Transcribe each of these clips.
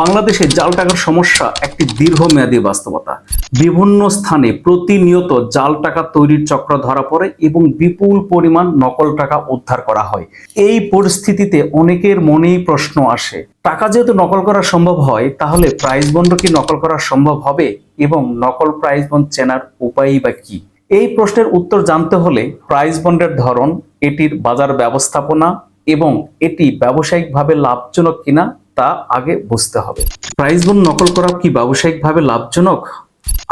বাংলাদেশে জাল টাকার সমস্যা একটি দীর্ঘমেয়াদী বাস্তবতা। বিভিন্ন স্থানে প্রতিনিয়ত জাল টাকা তৈরির চক্র ধরা পড়ে এবং বিপুল পরিমাণ নকল টাকা উদ্ধার করা হয়। এই পরিস্থিতিতে অনেকের মনেই প্রশ্ন আসে, টাকা যেহেতু নকল করা সম্ভব হয়, তাহলে প্রাইজ বন্ড কি নকল করা সম্ভব হবে এবং নকল প্রাইজ বন্ড চেনার উপায়ই বা কি? এই প্রশ্নের উত্তর জানতে হলে প্রাইজ বন্ডের ধরন, এটির বাজার ব্যবস্থাপনা এবং এটি ব্যবসায়িকভাবে লাভজনক কিনা তা আগে বুঝতে হবে। প্রাইস বন্ড নকল করা কি ব্যবসায়িকভাবে লাভজনক?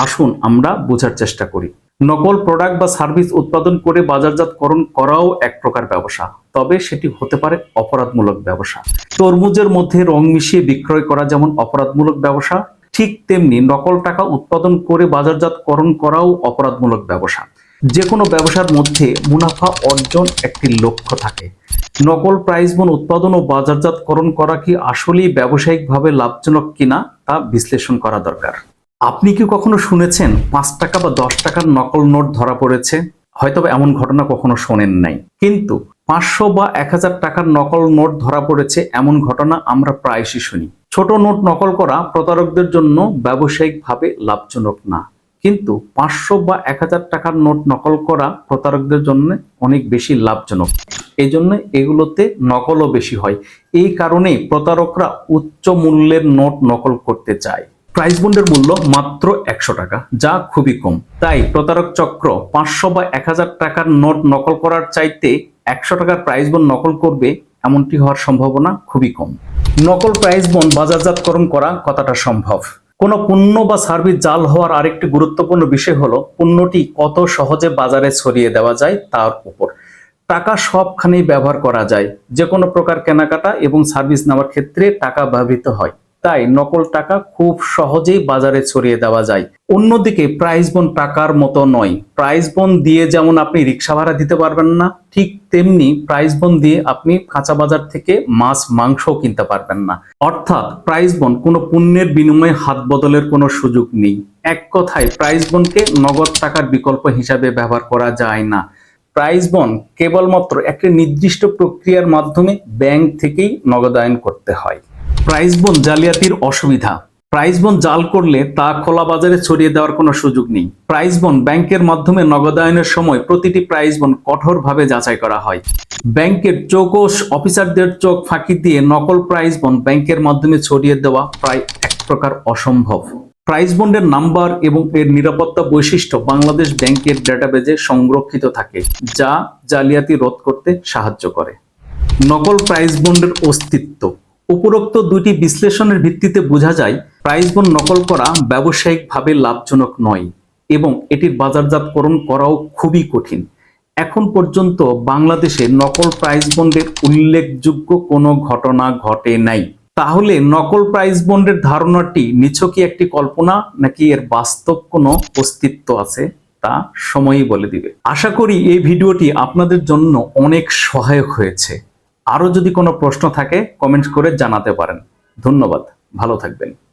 আসুন আমরা বোঝার চেষ্টা করি। নকল প্রোডাক্ট বা সার্ভিস উৎপাদন করে বাজারজাতকরণ করাও এক প্রকার ব্যবসা, তবে সেটি হতে পারে অপরাধমূলক ব্যবসা। তরমুজের মধ্যে রং মিশিয়ে বিক্রয় করা যেমন অপরাধমূলক ব্যবসা, ঠিক তেমনি নকল টাকা উৎপাদন করে বাজারজাতকরণ করাও অপরাধমূলক ব্যবসা। যে কোনো ব্যবসার মধ্যে মুনাফা অর্জন একটি লক্ষ্য থাকে। নকল প্রাইস বোন উৎপাদন ও বাজারজাতকরণ করা কি আসলেই ব্যবসায়িকভাবে লাভজনক কিনা তা বিশ্লেষণ করা দরকার। আপনি কি কখনো শুনেছেন পাঁচ টাকা বা দশ টাকার নকল নোট ধরা পড়েছে? হয়তো এমন ঘটনা কখনো শোনেন নাই। কিন্তু পাঁচশো বা এক হাজার টাকার নকল নোট ধরা পড়েছে এমন ঘটনা আমরা প্রায়শই শুনি। ছোট নোট নকল করা প্রতারকদের জন্য ব্যবসায়িকভাবে লাভজনক না। কিন্তু পাঁচশো বা এক হাজার টাকার নোট নকল করা প্রতারকদের জন্য অনেক বেশি লাভজনক। এই জন্য এগুলোতে নকলও বেশি হয়। এই কারণেই প্রতারকরা উচ্চ মূল্যের নোট নকল করতে চায়। প্রাইস বন্ডের মূল্য মাত্র একশো টাকা, যা খুবই কম। তাই প্রতারক চক্র পাঁচশো বা এক হাজার টাকার নোট নকল করার চাইতে একশো টাকার প্রাইস বন্ড নকল করবে এমনটি হওয়ার সম্ভাবনা খুবই কম। নকল প্রাইস বন্ড বাজারজাতকরণ করা কতটা সম্ভব? কোনো পণ্য বা সার্ভিস জাল হওয়ার আরেকটি গুরুত্বপূর্ণ বিষয় হলো, পণ্যটি কত সহজে বাজারে ছড়িয়ে দেওয়া যায় তার উপর। টাকা সবখানেই ব্যবহার করা যায়। যে কোনো প্রকার কেনাকাটা এবং সার্ভিস নেওয়ার ক্ষেত্রে টাকা ব্যবহৃত হয়। তাই নকল টাকা খুব সহজেই বাজারে ছড়িয়ে দেওয়া যায়। অন্যদিকে প্রাইস বোন টাকার মতো নয়। প্রাইস বোন দিয়ে যেমন আপনি রিক্সা ভাড়া দিতে পারবেন না, ঠিক তেমনি প্রাইস বোন দিয়ে আপনি কাঁচা বাজার থেকে মাছ মাংসও কিনতে পারবেন না। অর্থাৎ প্রাইস বোন কোনো পণ্যের বিনিময়ে হাত বদলের কোনো সুযোগ নেই। এক কথায় প্রাইস বোনকে নগদ টাকার বিকল্প হিসাবে ব্যবহার করা যায় না। প্রাইস বন কেবলমাত্র একটি নির্দিষ্ট প্রক্রিয়ার মাধ্যমে ব্যাংক থেকেই নগদায়ন করতে হয়। প্রাইজ বন জালিয়াতির অসুবিধা। প্রাইজ বন জাল করলে তা খোলা বাজারে ছড়িয়ে দেওয়ার কোনো সুযোগ নেই। প্রাইজ বন ব্যাংকের মাধ্যমে নগদায়নের সময় প্রতিটি প্রাইজ বন কঠোরভাবে যাচাই করা হয়। ব্যাংকের চৌকস অফিসারদের চোখ ফাঁকি দিয়ে নকল প্রাইজ বন ব্যাংকের মাধ্যমে ছড়িয়ে দেওয়া প্রায় এক প্রকার অসম্ভব। প্রাইস বন্ডের নাম্বার এবং এর নিরাপত্তা বৈশিষ্ট্য বাংলাদেশ ব্যাংকের ডেটাবেজে সংরক্ষিত থাকে, যা জালিয়াতি রোধ করতে সাহায্য করে। নকল প্রাইস বন্ডের অস্তিত্ব। উপরোক্ত দুটি বিশ্লেষণের ভিত্তিতে বোঝা যায়, প্রাইস বন্ড নকল করা ব্যবসায়িকভাবে লাভজনক নয় এবং এটির বাজারজাতকরণ করাও খুবই কঠিন। এখন পর্যন্ত বাংলাদেশে নকল প্রাইস বন্ডের উল্লেখযোগ্য কোনো ঘটনা ঘটে নাই। তাহলে নকল প্রাইস বন্ডের ধারণাটি নিছকই একটি কল্পনা নাকি এর বাস্তব কোনো অস্তিত্ব আছে তা সময়ই বলে দিবে। আশা করি এই ভিডিওটি আপনাদের জন্য অনেক সহায়ক হয়েছে। আরও যদি কোনো প্রশ্ন থাকে কমেন্ট করে জানাতে পারেন। ধন্যবাদ। ভালো থাকবেন।